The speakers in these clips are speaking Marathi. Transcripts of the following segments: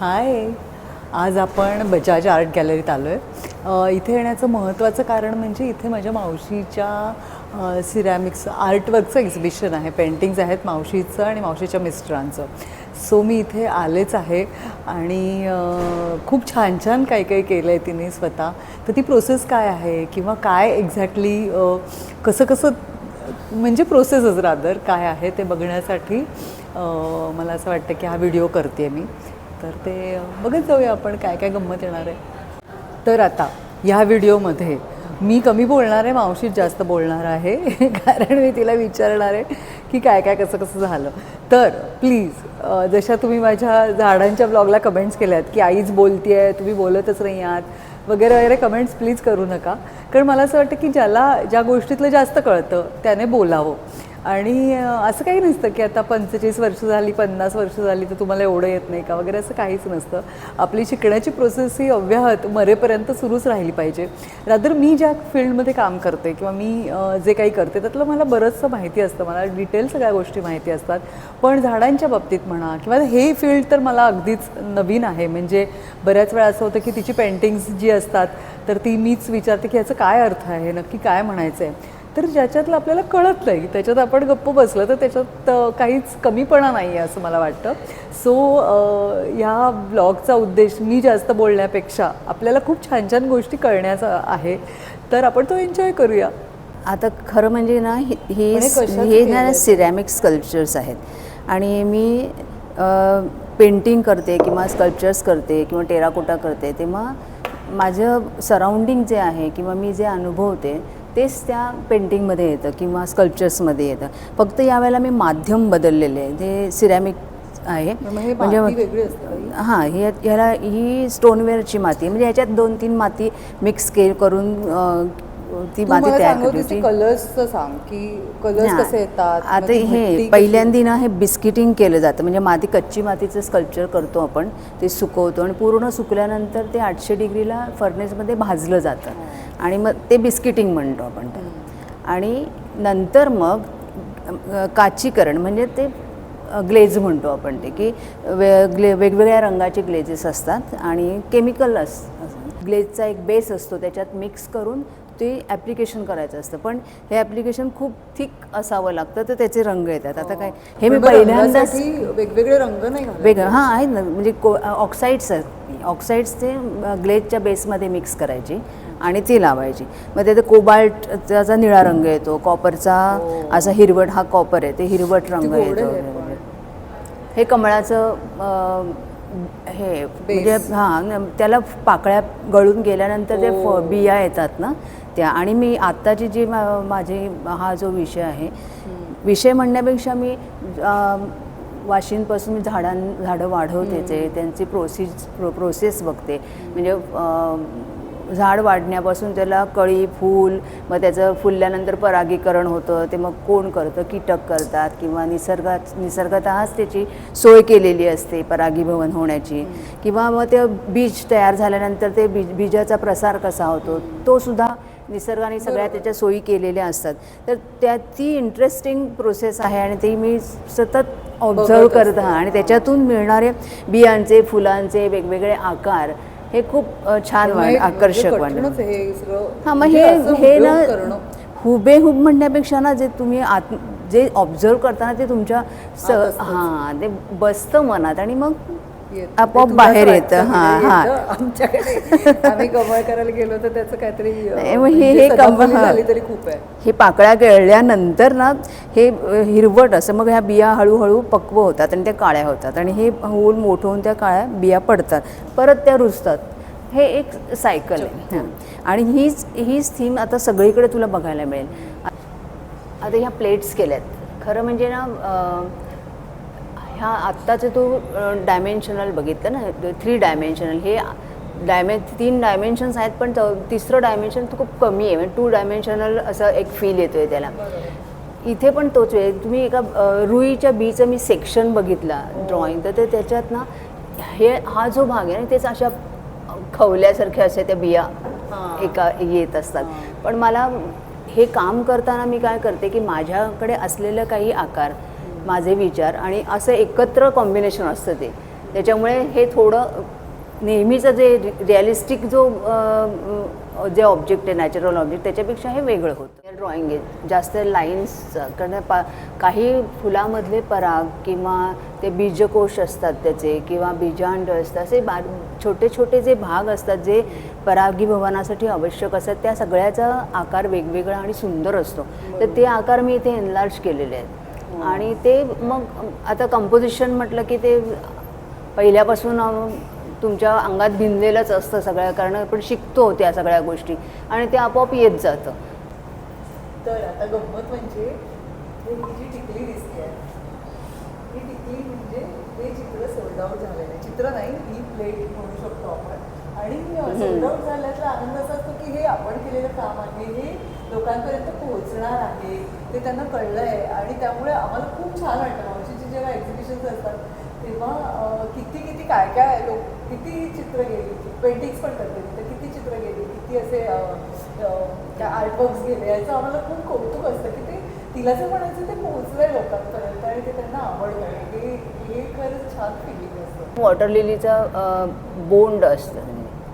हाय. आज आपण बजाज आर्ट गॅलरीत आलो आहे इथे येण्याचं महत्त्वाचं कारण म्हणजे इथे माझ्या मावशीच्या सिरॅमिक्स आर्टवर्कचं एक्झिबिशन आहे. पेंटिंग्ज आहेत मावशीचं आणि मावशीच्या मिस्टरांचं. सो मी इथे आलेच आहे आणि खूप छान छान काही काही केलं आहे तिने स्वतः. तर ती प्रोसेस काय आहे किंवा काय एक्झॅक्टली कसं कसं म्हणजे प्रोसेसच रादर काय आहे ते बघण्यासाठी मला असं वाटतं की हा व्हिडिओ करते मी. तर ते बघत जाऊया आपण काय काय गंमत येणार आहे. तर आता ह्या व्हिडिओमध्ये मी कमी बोलणार आहे मावशीत जास्त बोलणार आहे. कारण मी तिला विचारणार आहे की काय काय कसं कसं झालं. तर प्लीज जशा तुम्ही माझ्या झाडांच्या ब्लॉगला कमेंट्स केल्यात की आईच बोलती आहे तुम्ही बोलतच नाही आहात वगैरे वगैरे कमेंट्स प्लीज करू नका. कारण मला असं वाटतं की ज्याला ज्या गोष्टीतलं जास्त कळतं त्याने बोलावं. आणि असं काही नसतं की आता पंचेचाळीस वर्ष झाली पन्नास वर्ष झाली तर तुम्हाला एवढं येत नाही का? वगैरे असं काहीच नसतं. आपली शिकण्याची प्रोसेस ही अव्याहत मरेपर्यंत सुरूच राहिली पाहिजे. रादर मी ज्या फील्डमध्ये काम करते किंवा मी जे काही करते त्यातलं मला बरंचसं माहिती असतं. मला डिटेल सगळ्या गोष्टी माहिती असतात. पण झाडांच्या बाबतीत म्हणा किंवा हे फील्ड तर मला अगदीच नवीन आहे. म्हणजे बऱ्याच वेळा असं होतं की तिची पेंटिंग्स जी असतात तर ती मीच विचारते की याचं काय अर्थ आहे? नक्की काय म्हणायचं आहे तर ज्याच्यातलं आपल्याला कळत नाही त्याच्यात आपण गप्प बसलं तर त्याच्यात काहीच कमीपणा नाही आहे असं मला वाटतं. सो ह्या ब्लॉगचा उद्देश मी जास्त बोलण्यापेक्षा आपल्याला खूप छान छान गोष्टी कळण्याचा आहे. तर आपण तो एन्जॉय करूया. आता खरं म्हणजे ना हे हे? ना सिरॅमिक स्कल्पचर्स आहेत. आणि मी पेंटिंग करते किंवा स्कल्पचर्स करते किंवा टेराकोटा करते तेव्हा माझं सराउंडिंग जे आहे किंवा मी जे अनुभवते तेच त्या पेंटिंगमध्ये येतं किंवा स्कल्पचर्समध्ये येतं. फक्त यावेळेला मी माध्यम बदललेले आहे. ते सिरॅमिक आहे. मग हे? हां ह्याला ही स्टोनवेअरची माती म्हणजे ह्याच्यात दोन तीन माती मिक्स के करून ती मला तयार करते होती कलर्सचं सांग की कलर्स. कसे येतात? आता ती हे पहिल्यांदा ना हे बिस्किटिंग केलं जातं. म्हणजे माती कच्ची मातीचं स्कल्पचर करतो आपण. ते सुकवतो आणि पूर्ण सुकल्यानंतर ते आठशे डिग्रीला फर्नेसमध्ये भाजलं जातं. आणि मग ते बिस्किटिंग म्हणतो आपण आणि नंतर मग काचीकरण म्हणजे ते ग्लेज म्हणतो आपण ते की वे ग्ले वेगवेगळ्या रंगाचे ग्लेजेस असतात आणि केमिकल अस ग्लेजचा एक बेस असतो. त्याच्यात मिक्स करून ते ॲप्लिकेशन करायचं असतं. पण हे ॲप्लिकेशन खूप थिक असावं लागतं तर त्याचे रंग येतात. आता काय हे मी पहिल्यांदाच रंगासाठी वेगवेगळे रंग नाही? वेगळं हां आहेत ना. म्हणजे को ऑक्साईड्स आहेत. ऑक्साईड्स ते ग्लेजच्या बेसमध्ये मिक्स करायची आणि ती लावायची. मग त्याचा कोबाल्टचा निळा रंग येतो कॉपरचा असा हिरवट हा कॉपर आहे ते हिरवट रंग येतो. हे कमळाचं हे म्हणजे हां त्याला पाकळ्या गळून गेल्यानंतर ते फ बिया येतात ना. त्या आणि मी आत्ताची जी मा- माझी हा जो विषय आहे विषय म्हणण्यापेक्षा मी वाशींपासून मी झाडां झाडं वाढवतेचे त्यांची प्रोसिज प्रो प्रोसेस बघते. म्हणजे झाड वाढण्यापासून त्याला कळी फूल मग त्याचं फुलल्यानंतर परागीकरण होतं ते मग कोण करतं? कीटक करतात किंवा निसर्गात निसर्गतःच त्याची सोय केलेली असते परागीभवन होण्याची. किंवा मग ते बीज तयार झाल्यानंतर ते बीज बीजाचा प्रसार कसा होतो तो सुद्धा निसर्गाने सगळ्या त्याच्या सोयी केलेल्या असतात तर त्या ती इंटरेस्टिंग प्रोसेस आहे आणि ती मी सतत ऑब्झर्व करत असते. हा आणि त्याच्यातून मिळणारे बियांचे फुलांचे वेगवेगळे आकार हे खूप छान आकर्षक आहे हे. हां मग म्हणजे हे हे ना हुबेहूब म्हणण्यापेक्षा ना जे तुम्ही आत जे ऑब्झर्व करताना ते तुमच्या स. हां ते बसतं मनात आणि मग. आपोआप बाहेर येतं. वाटतं हां हां. आमच्याकडे आम्ही कमाल करायला गेलो तर त्याचं काहीतरी हे- म्हणजे हे. झाली तरी खूप आहे. हे पाकळ्या गिळल्यानंतर ना हे हिरवट असं मग ह्या बिया हळूहळू पक्व होतात आणि त्या काळ्या होतात आणि हे होऊन मोठं होऊन त्या काळ्या बिया पडतात. परत त्या रुजतात. हे एक सायकल आहे. हां. आणि हीच हीच थीम आता सगळीकडे तुला बघायला मिळेल. आता ह्या प्लेट्स केल्यात. खरं म्हणजे ना ह्या आत्ताचे तो डायमेन्शनल बघितलं ना थ्री डायमेन्शनल हे डायमे तीन डायमेन्शन्स आहेत पण तिसरं डायमेन्शन तो खूप कमी आहे. म्हणजे टू डायमेन्शनल असं एक फील येतो आहे त्याला इथे पण तोच आहे. तुम्ही एका रुईच्या बीचं मी सेक्शन बघितला ड्रॉइंग तर ते त्याच्यात ना हे हा जो भाग आहे ना तेच अशा खवल्यासारख्या अशा त्या बिया एका येत असतात. पण मला हे काम करताना मी काय करते की माझ्याकडे असलेलं काही आकार माझे विचार आणि असं एकत्र कॉम्बिनेशन असतं ते. त्याच्यामुळे हे थोडं नेहमीचं जे रिअलिस्टिक जो जे ऑब्जेक्ट आहे नॅचरल ऑब्जेक्ट त्याच्यापेक्षा हे वेगळं होतं. ड्रॉइंग आहे. जास्त लाईन्स कारण पा काही फुलामधले पराग किंवा ते बीजकोश असतात त्याचे किंवा बीजांड असतात असे बार छोटे छोटे जे भाग असतात जे परागीभवनासाठी आवश्यक असतात त्या सगळ्याचा आकार वेगवेगळा आणि सुंदर असतो. तर ते आकार मी इथे एनलार्ज केलेले आहेत. आणि ते मग आता कंपोजिशन म्हटलं की ते पहिल्यापासून तुमच्या अंगात भिनलेलंच असतं सगळं कारण आपण शिकतो त्या सगळ्या गोष्टी आणि ते आपोआप येत जातं. तर आता गंमत म्हणजे टिकली दिसते ही टिकली म्हणजे हे चित्र सोल्ड आउट झालेलं आहे चित्र नाही ही प्लेट म्हणू शकतो आपण. आणि सोल्ड आउट झाल्याचा आनंद असा असतो की हे आपण केलेलं काम आहे हे लोकांपर्यंत पोहोचणार आहे. ते त्यांना कळलं आहे आणि त्यामुळे आम्हाला खूप छान वाटतं मावशीचे जेव्हा एक्झिबिशन्स असतात तेव्हा किती किती काय काय लोक किती चित्र गेली पेंटिंग्स पण करते तर किती चित्र गेली किती असे अं, आर्टवर्क्स गेले याचं आम्हाला खूप कौतुक असतं की ते तिला जर म्हणायचं ते पोहोचलंय लोकांपर्यंत आणि ते त्यांना आवडलं हे हे खरंच छान फिलिंग असतं. वॉटर लिलीचा बोंड असतं.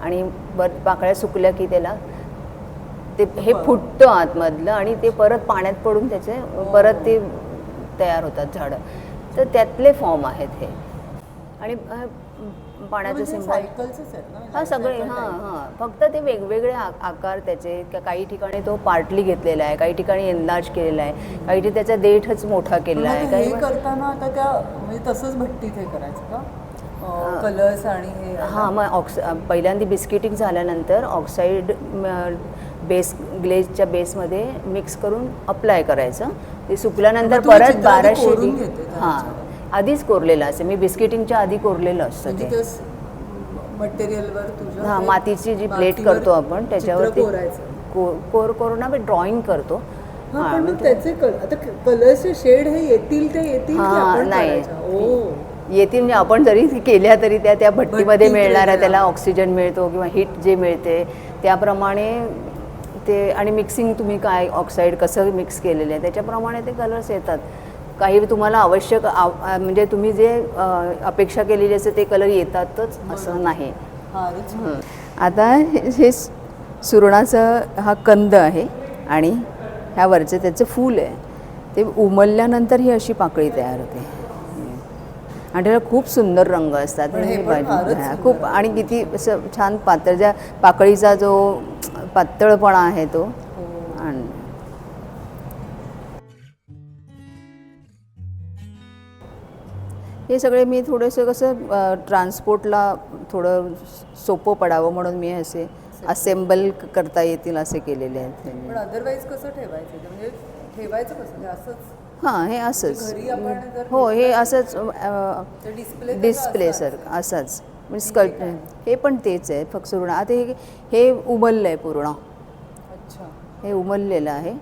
आणि बर पाकळ्या सुकल्या की त्याला ते हे फुटतं आतमधलं आणि ते परत पाण्यात पडून त्याचे परत ते तयार होतात झाडं. तर त्यातले फॉर्म आहेत हे. आणि पाण्याचं सायकलचंच आहेत ना हा सगळे हां हां. फक्त ते वेगवेगळे आकार त्याचे काही ठिकाणी तो पार्टली घेतलेला आहे काही ठिकाणी एनलार्ज केलेला आहे काही ठिकाणी त्याचा देठच मोठा केलेला आहे. काही करताना आता त्या म्हणजे तसंच भट्टीत हे करायचं का? कलर्स आणि हे हां मग ऑक्स पहिल्यांदा बिस्किटिंग झाल्यानंतर ऑक्साईड बेस ग्लेजच्या बेसमध्ये मिक्स करून अप्लाय करायचं. ते सुकल्यानंतर परत बाराशे हां आधीच कोरलेलं असते. मी बिस्किटिंगच्या आधी कोरलेलं असतं म्हणजे ते. मटेरियलवर हां मातीची जी प्लेट करतो आपण त्याच्यावरती कोरायचं. को कोर कोरून आम्ही ड्रॉइंग करतो. हा ते- त्याचे कल- आता कलर्सचे शेड हे येतील ते येतील हां, आपण नाही. येतील म्हणजे आपण जरी केल्या तरी त्या त्या भट्टीमध्ये मिळणाऱ्या. त्याला ऑक्सिजन मिळतो किंवा हीट जे मिळते त्याप्रमाणे ते आणि मिक्सिंग तुम्ही काय ऑक्साईड कसं मिक्स केलेलं आहे? त्याच्याप्रमाणे ते कलर्स येतात. काही तुम्हाला आवश्यक आव- म्हणजे तुम्ही जे अपेक्षा केलेली असते ते कलर येतातच असं नाही. आता हे सुरणाचं हा कंद आहे आणि ह्या वरचं त्याचं फूल आहे. ते उमलल्यानंतर ही अशी पाकळी तयार होते. आणि त्याला खूप सुंदर रंग असतात. खूप आणि किती असं छान पातळ ज्या पाकळीचा जो पातळपणा आहे तो. आणि हे सगळे मी थोडंसं कसं ट्रान्सपोर्टला थोडं सोपं पडावं म्हणून मी असे असेंबल करता येतील असे केलेले आहेत अदरवाईज कसं ठेवायचं? म्हणजे ठेवायचं कसं? म्हणजे असंच? हां हे असंच. जर हो हे असंच डिस्प्ले सर असंच. म्हणजे स्कल्प हे पण तेच आहे फक्त सुरण आता हे हे उमललं आहे पूर्ण. अच्छा. हे उमललेलं आहे.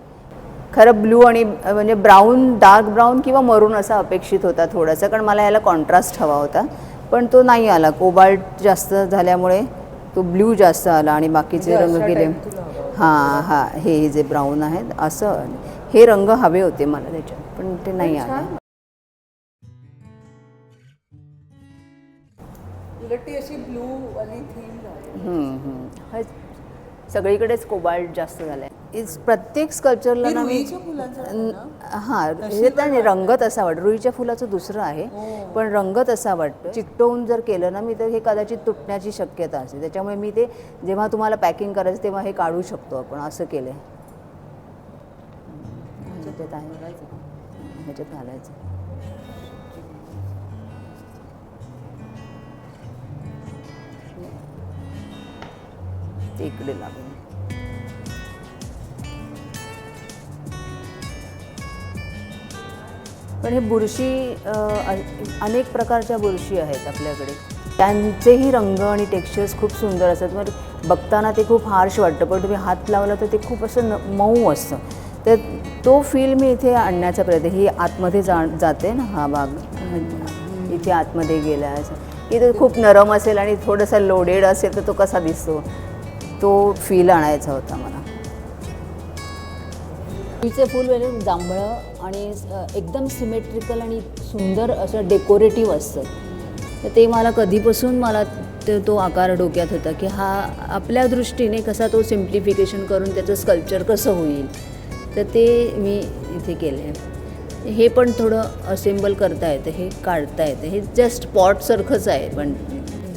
खरं ब्लू आणि म्हणजे ब्राऊन डार्क ब्राऊन किंवा मरून असा अपेक्षित होता थोडासा कारण मला याला कॉन्ट्रास्ट हवा होता. पण तो नाही आला. कोबाल्ट जास्त झाल्यामुळे तो ब्ल्यू जास्त आला आणि बाकीचे म्हणजे रंग गेले. हां हां. हे हे जे ब्राऊन आहेत असं. हे रंग हवे होते मला त्याच्यात पण ते नाही आले. उलट ती अशी ब्लू वाली थीम. हे सगळीकडेच कोबाल्ट जास्त झालंय. इस प्रत्येक स्कल्पचरला हे ना मी? हां हे तर रंग तसा वाटतं. रुईच्या फुलाचं दुसरं आहे पण रंग तसा वाटतं. चिकटवून जर केलं ना मी तर हे कदाचित तुटण्याची शक्यता असते. त्याच्यामुळे मी ते जेव्हा तुम्हाला पॅकिंग करायचं तेव्हा हे काढू शकतो आपण असं केलं आहे ह्याच्यात आहे. ह्याच्यात घालायचं. म्हणजे इकडे लागून. पण हे बुरशी अनेक प्रकारच्या बुरशी आहेत आपल्याकडे. त्यांचेही रंग आणि टेक्स्चर्स खूप सुंदर असतात. मग बघताना ते खूप हार्श वाटतं पण तुम्ही हात लावला तर ते खूप असं न मऊ असतं. तर तो फील मी इथे आणण्याचा प्रयत्न ही आतमध्ये जा जाते ना हा भाग. इथे आतमध्ये गेला असं की तो खूप नरम असेल आणि थोडासा लोडेड असेल तर तो कसा दिसतो? तो फील आणायचा होता मला. रुईचे फूल म्हणजे जांभळं आणि एकदम सिमेट्रिकल आणि सुंदर असं डेकोरेटिव्ह असतं. तर ते मला कधीपासून मला तो आकार डोक्यात होता की हा आपल्या दृष्टीने कसा तो सिम्प्लिफिकेशन करून त्याचं स्कल्पचर कसं होईल. तर ते मी इथे केलं आहे हे पण थोडं असेंबल करता येतं हे काढता येतं. हे जस्ट पॉटसारखंच आहे पण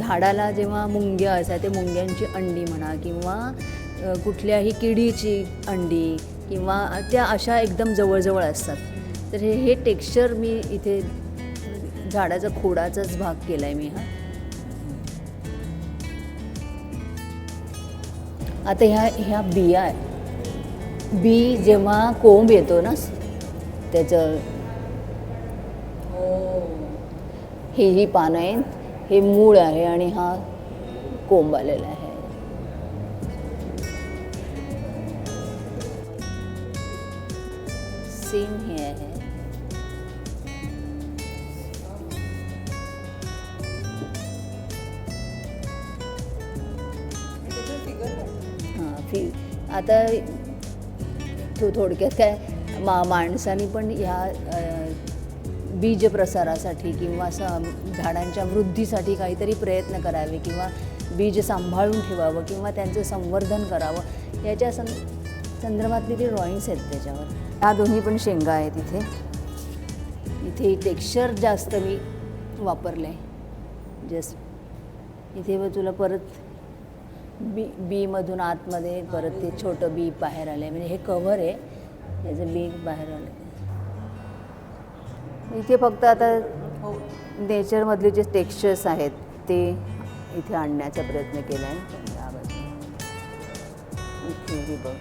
झाडाला जेव्हा मुंग्या असतात ते मुंग्यांची अंडी म्हणा किंवा कुठल्याही किडीची अंडी किंवा त्या अशा एकदम जवळजवळ असतात. तर हे हे टेक्स्चर मी इथे झाडाचा खोडाचाच भाग केला आहे मी हा. आता ह्या ह्या बिया आहे बी जेव्हा कोंब येतो ना त्याचं ही ही पानं आहेत. हे मूळ आहे आणि हा कोंब आलेला आहे. सेम हे आहे. हां फी आता थो थोडक्यात काय मा माणसाने पण ह्या अ, बीज प्रसारासाठी किंवा स झाडांच्या वृद्धीसाठी काहीतरी प्रयत्न करावे किंवा बीज सांभाळून ठेवावं किंवा त्यांचं संवर्धन करावं याच्या सं संदर्भातली ती ड्रॉइंग्स आहेत त्याच्यावर. ह्या दोन्ही पण शेंगा आहेत इथे. इथे टेक्स्चर जास्त मी वापरलं आहे जस्ट इथे बाजूला परत बी बीमधून आतमध्ये परत ते छोटं बी बाहेर आलं आहे म्हणजे हे कव्हर आहे. याचं बी बाहेर आलं इथे फक्त आता नेचरमधले जे टेक्स्चर्स आहेत ते इथे आणण्याचा प्रयत्न केला आहे इथे बघ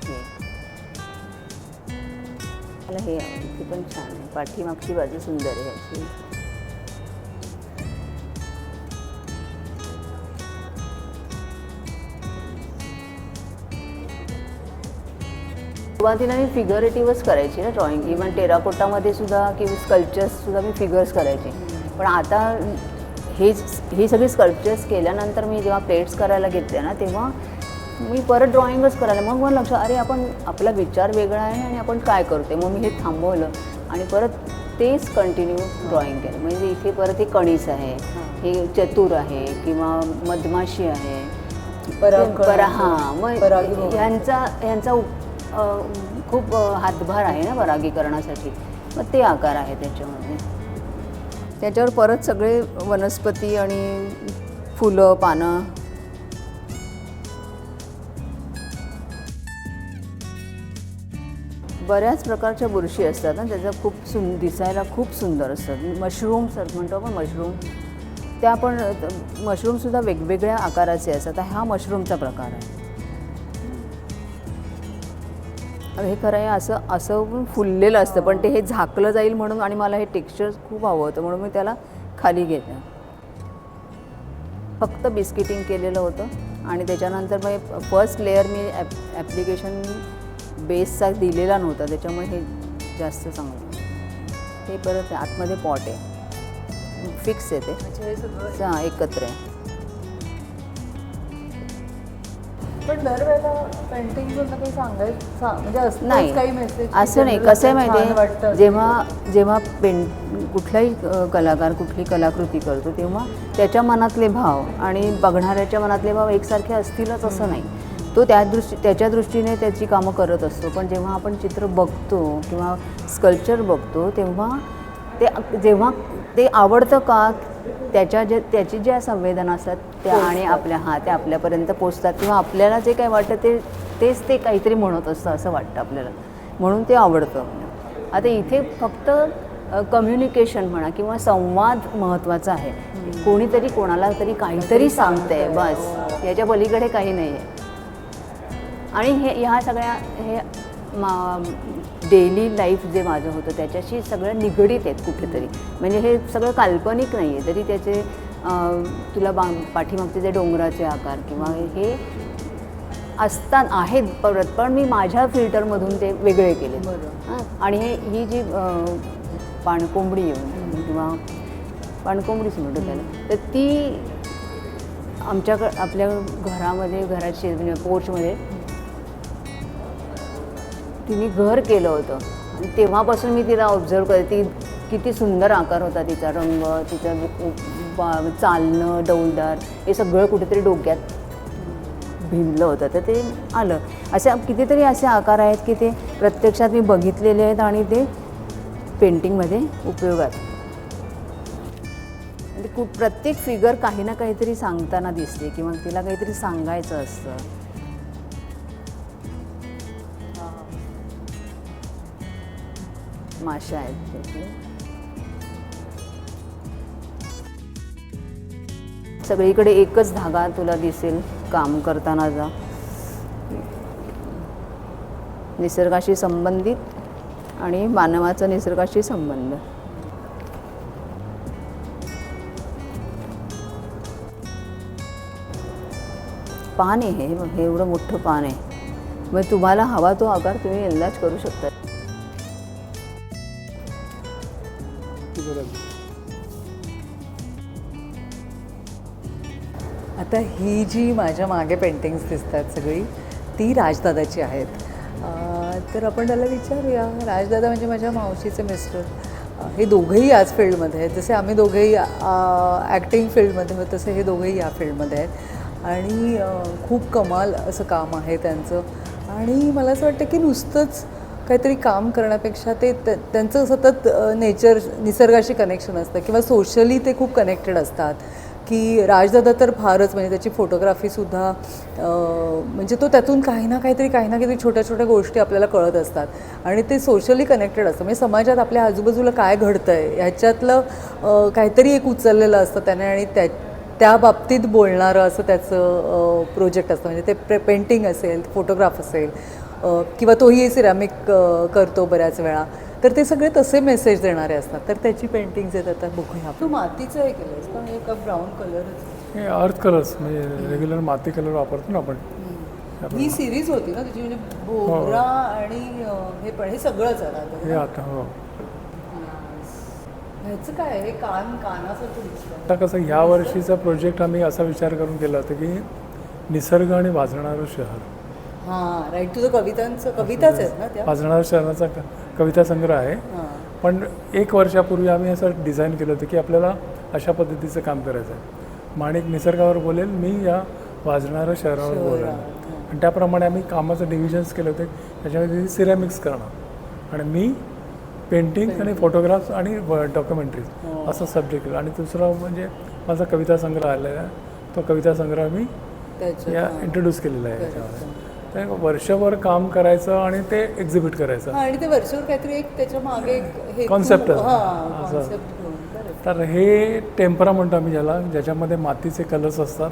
मला हे आवडलं. इथे पण छान आहे. पाठीमागची बाजू सुंदर आहे अशी. सुरुवातीला मी फिगरेटिव्हच करायची ना ड्रॉइंग इवन टेराकोटामध्ये सुद्धा किंवा स्कल्पचर्ससुद्धा मी फिगर्स करायचे. पण आता हे ही सगळी स्कल्पचर्स केल्यानंतर मी जेव्हा प्लेट्स करायला घेतले ना तेव्हा मी परत ड्रॉइंगच करायला मग मला लक्षात अरे आपण आपला विचार वेगळा आहे आणि आपण काय करते मग मी हे थांबवलं आणि परत तेच कंटिन्यू ड्रॉइंग केलं. म्हणजे इथे परत हे कणीस आहे हे चतुर आहे किंवा मधमाशी आहे. परा हां मग. ह्यांचा ह्यांचा खूप हातभार आहे ना परागीकरणासाठी मग ते आकार आहे त्याच्यामध्ये. त्याच्यावर परत सगळे वनस्पती आणि फुलं पानं. बऱ्याच प्रकारच्या बुरशी असतात ना त्याचा खूप सुं दिसायला खूप सुंदर असतात. मशरूम सर म्हणतो आपण मशरूम. त्या पण मशरूमसुद्धा वेगवेगळ्या आकाराचे असतात. हा मशरूमचा प्रकार आहे. हे खरं आहे असं असं फुललेलं असतं. पण ते हे झाकलं जाईल म्हणून आणि मला हे टेक्स्चर खूप आवडतं म्हणून मी त्याला खाली घेते फक्त बिस्किटिंग केलेलं होतं आणि त्याच्यानंतर मग फर्स्ट लेअर मी ॲप ॲप्लिकेशन बेसचा दिलेला नव्हता त्याच्यामुळे हे जास्त चांगलं हे परत आतमध्ये पॉट आहे. फिक्स आहे ते. हां एकत्र आहे. पण दरवेळेला पेंटिंग काही सांगायचं सा- म्हणजे असतंच नाही. काही मेसेज असं नाही. कसं आहे माहिती आहे जेव्हा जेव्हा पेंट कुठलाही अ, कलाकार कुठली कलाकृती करतो तेव्हा त्याच्या मनातले भाव आणि बघणाऱ्याच्या मनातले भाव एकसारखे असतीलच असं नाही. तो त्या दृष्टी त्याच्या दृष्टीने त्याची कामं करत असतो. पण जेव्हा आपण चित्र बघतो किंवा स्कल्पचर बघतो तेव्हा ते जेव्हा ते आवडतं का त्याच्या जे त्याची ज्या संवेदना असतात त्या आणि आपल्या हा त्या आपल्यापर्यंत पोचतात किंवा आपल्याला जे काय वाटतं ते तेच ते काहीतरी म्हणत असतं असं वाटतं आपल्याला. म्हणून ते आवडतं आता इथे फक्त कम्युनिकेशन म्हणा किंवा संवाद महत्त्वाचा आहे. कोणीतरी कोणाला तरी काहीतरी सांगतंय बस. याच्या पलीकडे काही नाही आहे आणि हे ह्या सगळ्या हे मा डेली लाईफ जे माझं होतं त्याच्याशी सगळं निगडीत आहेत कुठेतरी. म्हणजे हे सगळं काल्पनिक नाही आहे तरी त्याचे तुला बा पाठीमागचे जे डोंगराचे आकार किंवा हे असतात आहेत परत पण मी माझ्या फिल्टरमधून ते वेगळे केले आणि हे ही जी पाणकोंबडी येऊन किंवा पाणकोंबडीच म्हणतो त्याला तर ती आमच्याकडं आपल्या घरामध्ये घराची म्हणजे पोर्चमध्ये तिने घर केलं होतं. आणि तेव्हापासून मी तिला ऑब्झर्व करते. ती किती सुंदर आकार होता तिचा रंग तिचं चालणं डौलदार हे सगळं कुठेतरी डोक्यात भिनलं होतं. तर ते आलं. अशा कितीतरी असे आकार आहेत की ते प्रत्यक्षात मी बघितलेले आहेत आणि ते पेंटिंगमध्ये उपयोगात म्हणजे खूप प्रत्येक फिगर काही ना काहीतरी सांगताना दिसते किंवा तिला काहीतरी सांगायचं असतं. माशा आहेत तिथे सगळीकडे एकच धागा तुला दिसेल काम करताना जा. निसर्गाशी संबंधित आणि मानवाचा निसर्गाशी संबंध. पान आहे हे हे एवढं मोठं पान आहे. मग तुम्हाला हवा तो आकार तुम्ही अंदाज करू शकता. आता ही जी माझ्या मागे पेंटिंग्स दिसतात सगळी ती राजदादाची आहेत. तर आपण त्याला विचारूया. राजदादा म्हणजे माझ्या मावशीचे मिस्टर हे दोघंही याच फील्डमध्ये आहेत. जसे आम्ही दोघेही ॲक्टिंग फील्डमध्ये होत तसे हे दोघंही या फील्डमध्ये आहेत. आणि खूप कमाल असं काम आहे त्यांचं. आणि मला असं वाटतं की नुसतंच काहीतरी काम करण्यापेक्षा ते त्यांचं सतत नेचर निसर्गाशी कनेक्शन असतं किंवा सोशली ते खूप कनेक्टेड असतात. की राजदादा तर फारच म्हणजे त्याची फोटोग्राफीसुद्धा म्हणजे तो त्यातून काही ना काहीतरी काही ना काहीतरी छोट्या छोट्या गोष्टी आपल्याला कळत असतात. आणि ते सोशली कनेक्टेड असतं. म्हणजे समाजात आपल्या आजूबाजूला काय घडतं आहे ह्याच्यातलं काहीतरी एक उचललेलं असतं त्याने आणि त्या त्या बाबतीत बोलणारं असं त्याचं प्रोजेक्ट असतं. म्हणजे ते प्रे पेंटिंग असेल फोटोग्राफ असेल किंवा तोही सिरॅमिक करतो बऱ्याच वेळा. तर ते सगळे तसे मेसेज देणारे असतात. तर त्याची पेंटिंग्स आहेत आता बघूया तू मातीचं हे केलंस पण हे का ब्राऊन कलरच हे अर्थ कलर्स म्हणजे रेग्युलर माती कलर वापरतो ना आपण. ही सिरीज होती ना त्याची म्हणजे भोवरा आणि अ, हे पण हे सगळंच आहे हे ना? आता हो. ह्याचं काय आहे? हे कान आता कसं ह्या वर्षीचा प्रोजेक्ट आम्ही असा विचार करून केला होता की निसर्ग आणि वाजणारं शहर. हां राईट तुझं कवितांचं कविताच आहेत ना त्या? वाजणारं शहराचा कविता संग्रह आहे. हां. पण एक वर्षापूर्वी आम्ही असं डिझाईन केलं होतं की आपल्याला अशा पद्धतीचं काम करायचं आहे. माणिक निसर्गावर बोलेल मी या वाजणाऱ्या शहरावर बोलेल. आणि त्याप्रमाणे आम्ही कामाचं डिव्हिजन्स केले होते. त्याच्यामध्ये सिरॅमिक्स करणं आणि मी पेंटिंग आणि फोटोग्राफ्स आणि डॉक्युमेंटरीज असं सब्जेक्ट आणि दुसरं म्हणजे माझा कविता संग्रह आलेला आहे. तो कविता संग्रह मी या इंट्रोड्यूस केलेला आहे याच्यामध्ये. तर वर्षभर काम करायचं आणि ते एक्झिबिट करायचं. हा, आणि ते वर्षभर काहीतरी एक त्याच्यामागे एक हेतू- Concept. आहे. हा असं. कॉन्सेप्ट घेऊन. तर हे टेम्परा म्हणतो आम्ही ज्याला ज्याच्यामध्ये मातीचे कलर्स असतात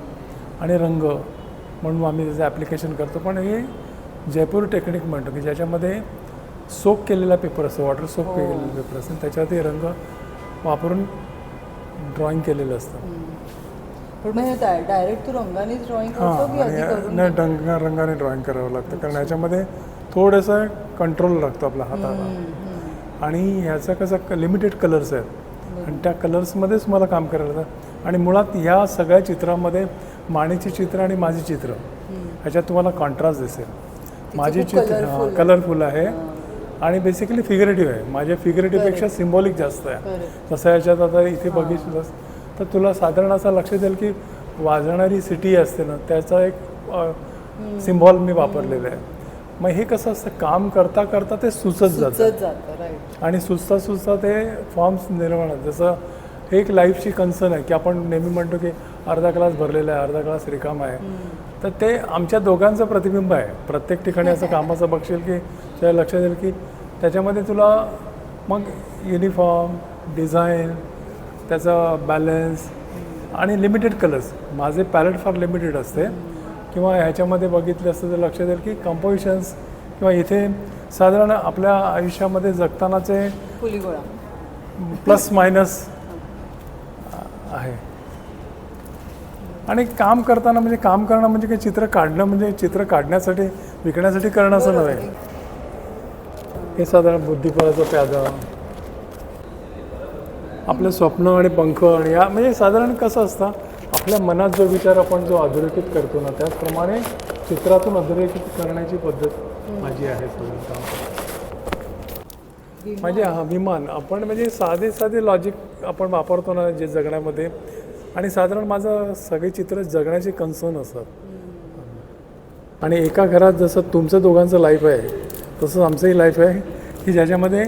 आणि रंग म्हणून आम्ही त्याचं ॲप्लिकेशन करतो. पण हे जयपूर टेक्निक म्हणतो की ज्याच्यामध्ये सोक केलेला पेपर असतो वॉटर सोक केलेला पेपर असतो. आणि त्याच्यावरती रंग वापरून ड्रॉइंग केलेलं असतं. पण मग डायरेक्ट तू रंगानेच ड्रॉइंग हां करतो की आधी आणि करून नाही रंग रंगाने ड्रॉइंग करावं लागतं कारण ह्याच्यामध्ये थोडंसं कंट्रोल लागतो आपल्या हाताला. आणि ह्याचं कसं लिमिटेड कलर्स आहेत. आणि त्या कलर्समध्येच मला काम करायला लागतं. आणि मुळात ह्या सगळ्या चित्रामध्ये माणीची चित्र आणि माझी चित्र ह्याच्यात तुम्हाला कॉन्ट्रास्ट दिसेल. माझी चित्र. कलरफुल आहे. आणि बेसिकली फिगरेटिव्ह आहे. माझ्या फिगरेटिव्हपेक्षा सिम्बॉलिक जास्त आहे. तसं याच्यात आता इथे बघितलंस तर तुला साधारण असं लक्षात येईल की वाजणारी सिटी असते ना त्याचा एक सिम्बॉल मी वापरलेला आहे. मग हे कसं असतं काम करता करता ते सुचत जातं. आणि सुचता सुचता ते फॉर्म्स निर्माण होतात. जसं हे एक लाईफची कन्सर्न आहे की आपण नेहमी म्हणतो की अर्धा ग्लास भरलेला आहे अर्धा ग्लास रिकामा आहे. तर ते आमच्या दोघांचं प्रतिबिंब आहे. प्रत्येक ठिकाणी असं कामाचं बघशील की तुझ्या लक्षात येईल की त्याच्यामध्ये तुला मग युनिफॉर्म डिझाईन त्याचा बॅलन्स आणि लिमिटेड कलर्स माझे पॅलेट फार लिमिटेड असते. किंवा ह्याच्यामध्ये बघितलं असतं तर लक्षात येईल की कंपोजिशन्स किंवा इथे साधारण आपल्या आयुष्यामध्ये जगतानाचे प्लस मायनस आहे. आणि काम करताना म्हणजे काम करणं म्हणजे काही चित्र काढणं म्हणजे चित्र काढण्यासाठी विकण्यासाठी करणं असं नव्हे. हे साधारण बुद्धिबळाचं प्यादा आपले स्वप्न आणि पंख आणि या म्हणजे साधारण कसं असतं आपल्या मनात जो विचार आपण जो अधोरेखित करतो ना त्याचप्रमाणे चित्रातून अधोरेखित करण्याची पद्धत माझी आहे साधारणतः. म्हणजे हा विमान आपण म्हणजे साधे साधे लॉजिक आपण वापरतो ना जे जगण्यामध्ये. आणि साधारण माझं सगळे चित्र जगण्याचे कन्सर्न असतात. आणि एका घरात जसं तुमचं दोघांचं लाईफ आहे तसंच आमचंही लाईफ आहे की ज्याच्यामध्ये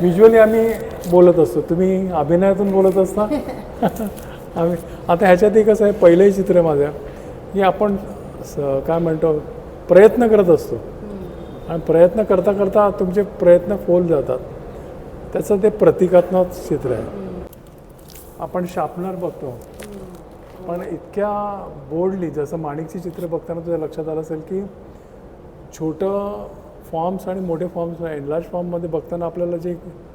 विज्युअली आम्ही बोलत असतो. तुम्ही अभिनयातून बोलत असता? आम्ही आता ह्याच्यातही कसं आहे पहिलंही चित्र आहे. माझ्या की आपण स- काय म्हणतो प्रयत्न करत असतो. आणि प्रयत्न करता करता तुमचे प्रयत्न फोल जातात. त्याचं ते प्रतिकात्मक चित्र आहे. आपण शार्पनर बघतो. पण इतक्या बोल्डली जसं माणिकची चित्र बघताना तुझ्या लक्षात आलं असेल की छोटं फॉर्म्स आणि मोठे फॉर्म्स एनलार्ज फॉर्ममध्ये बघताना आपल्याला जे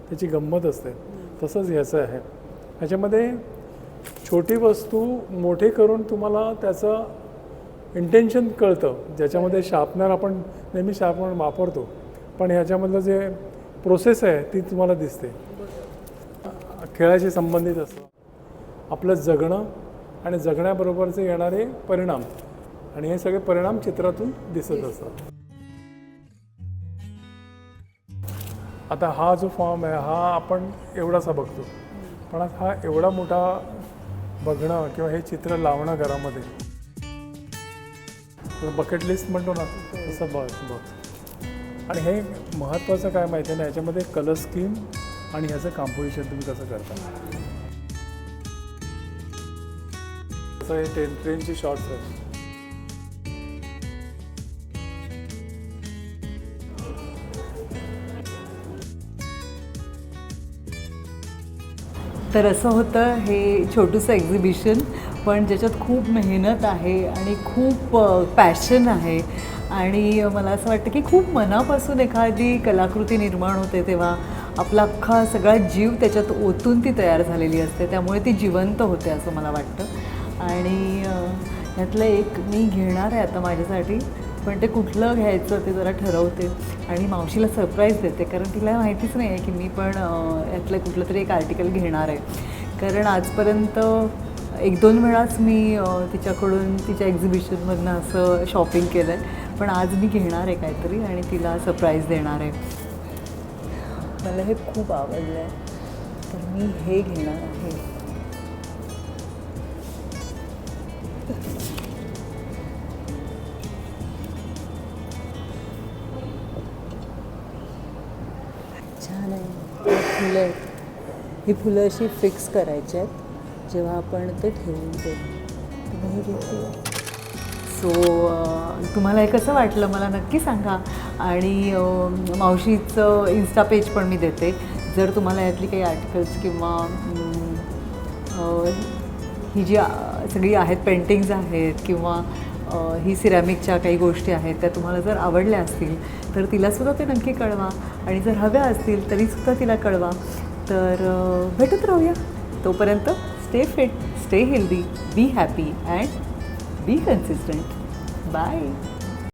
त्याची गंमत असते. तसंच ह्याचं आहे. ह्याच्यामध्ये छोटी वस्तू मोठे करून तुम्हाला त्याचं इंटेन्शन कळतं. ज्याच्यामध्ये शार्पनर आपण नेहमी शार्पनर वापरतो. पण ह्याच्यामधलं जे प्रोसेस आहे ती तुम्हाला दिसते. खेळाशी संबंधित असतं. आपलं जगणं आणि जगण्याबरोबरचे येणारे परिणाम. आणि हे सगळे परिणाम चित्रातून दिसत असतात. आता हा जो फॉर्म आहे हा आपण एवढासा बघतो. पण आता हा एवढा मोठा बघणं किंवा हे चित्र लावणं घरामध्ये. बकेट लिस्ट म्हणतो ना तसं बघ बघ आणि हे महत्त्वाचं काय माहिती आहे ना याच्यामध्ये कलर स्कीम आणि ह्याचं कॉम्पोजिशन तुम्ही कसं करता? असं हे ट्रेन ट्रेनची शॉर्ट्स आहेत. तर असं होतं हे छोटंसं एक्झिबिशन पण ज्याच्यात खूप मेहनत आहे आणि खूप पॅशन आहे. आणि मला असं वाटतं की खूप मनापासून एखादी कलाकृती निर्माण होते तेव्हा आपला अख्खा सगळा जीव त्याच्यात ओतून ती तयार झालेली असते. त्यामुळे ती जिवंत होते असं मला वाटतं. आणि ह्यातलं एक मी घेणार आहे आता माझ्यासाठी. पण ते कुठलं घ्यायचं ते जरा ठरवते. आणि मावशीला सरप्राईज देते. कारण तिला माहितीच नाही आहे की मी पण यातलं कुठलं तरी एक आर्टिकल घेणार आहे. कारण आजपर्यंत एक दोन वेळाच मी तिच्याकडून तिच्या एक्झिबिशनमधनं असं शॉपिंग केलं आहे पण आज मी घेणार आहे काहीतरी आणि तिला सरप्राईज देणार आहे. मला हे खूप आवडलं आहे तर मी हे घेणार आहे. छान आहे. फुलं आहेत. ही फुलं अशी फिक्स करायची आहेत. जेव्हा आपण ते ठेवून ते सो तुम्हाला हे कसं वाटलं मला नक्की सांगा. आणि मावशीचं इन्स्टा पेज पण मी देते. जर तुम्हाला यातली काही आर्टिकल्स किंवा ही जी सगळी आहेत पेंटिंग्ज आहेत किंवा ही सिरॅमिकच्या काही गोष्टी आहेत त्या तुम्हाला जर आवडल्या असतील तर तिलासुद्धा ते नक्की कळवा. आणि जर हव्या असतील तरीसुद्धा तिला कळवा. तर भेटत राहूया. तोपर्यंत stay fit stay healthy be happy and be consistent bye